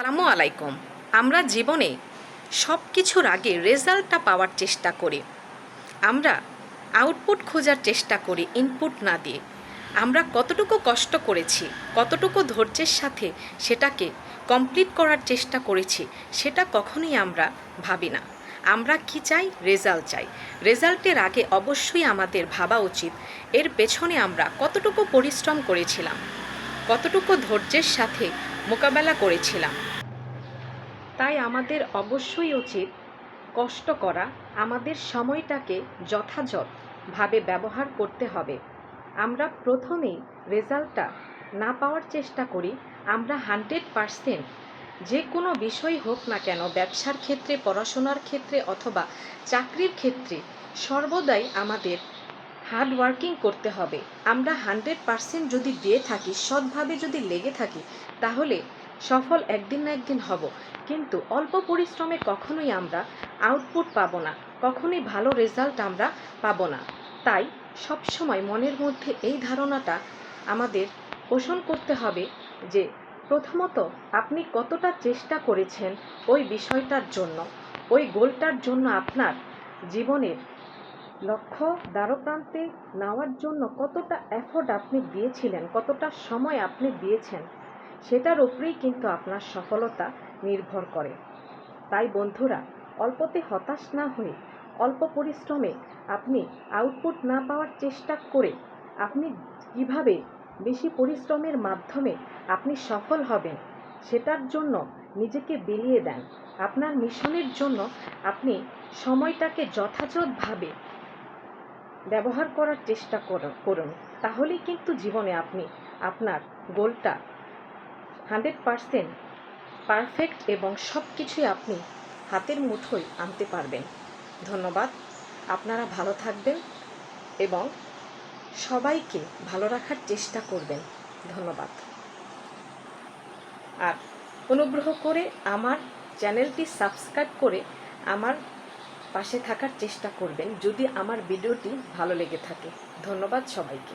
সালামু আলাইকুম। আমরা জীবনে সব কিছুর আগে রেজাল্টটা পাওয়ার চেষ্টা করি। আমরা আউটপুট খোঁজার চেষ্টা করি, ইনপুট না দিয়ে। আমরা কতটুকু কষ্ট করেছি, কতটুকু ধৈর্যের সাথে সেটাকে কমপ্লিট করার চেষ্টা করেছি, সেটা কখনোই আমরা ভাবি না। আমরা কি চাই? রেজাল্ট চাই। রেজাল্টের আগে অবশ্যই আমাদের ভাবা উচিত, এর পেছনে আমরা কতটুকু পরিশ্রম করেছিলাম, কতটুকু ধৈর্যের সাথে মোকাবেলা করেছিলাম। তাই আমাদের অবশ্যই উচিত কষ্ট করা, আমাদের সময়টাকে যথাযথভাবে ব্যবহার করতে হবে। আমরা প্রথমেই রেজাল্টটা না পাওয়ার চেষ্টা করি, আমরা হান্ড্রেড পারসেন্ট যে কোনো বিষয় হোক না কেন, ব্যবসার ক্ষেত্রে, পড়াশোনার ক্ষেত্রে অথবা চাকরির ক্ষেত্রে সর্বদাই আমাদের হার্ড ওয়ার্কিং করতে হবে। আমরা হান্ড্রেড পারসেন্ট যদি দিয়ে থাকি, সৎভাবে যদি লেগে থাকি, তাহলে সফল একদিন না একদিন হব। কিন্তু অল্প পরিশ্রমে কখনোই আমরা আউটপুট পাবো না, কখনোই ভালো রেজাল্ট আমরা পাবো না। তাই সবসময় মনের মধ্যে এই ধারণাটা আমাদের পোষণ করতে হবে যে, প্রথমত আপনি কতটা চেষ্টা করেছেন ওই বিষয়টার জন্য, ওই গোলটার জন্য আপনার জীবনের লক্ষ্য, দ্বারপ্রান্তে নেওয়ার জন্য কতটা এফোর্ট আপনি দিয়েছিলেন, কতটা সময় আপনি দিয়েছেন, সেটার উপরেই কিন্তু আপনার সফলতা নির্ভর করে। তাই বন্ধুরা, অল্পতে হতাশ না হয়ে, অল্প পরিশ্রমে আপনি আউটপুট না পাওয়ার চেষ্টা করে আপনি কীভাবে বেশি পরিশ্রমের মাধ্যমে আপনি সফল হবেন, সেটার জন্য নিজেকে বিলিয়ে দেন। আপনার মিশনের জন্য আপনি সময়টাকে যথাযথভাবে ব্যবহার করার চেষ্টা করুন। তাহলেই কিন্তু জীবনে আপনি আপনার গোলটা হান্ড্রেড পারসেন্ট পারফেক্ট এবং সব কিছুই আপনি হাতের মুঠোয় আনতে পারবেন। ধন্যবাদ। আপনারা ভালো থাকবেন এবং সবাইকে ভালো রাখার চেষ্টা করবেন। ধন্যবাদ। আর অনুগ্রহ করে আমার চ্যানেলটি সাবস্ক্রাইব করে আমার পাশে থাকার চেষ্টা করবেন যদি আমার ভিডিওটি ভালো লেগে থাকে। ধন্যবাদ সবাইকে।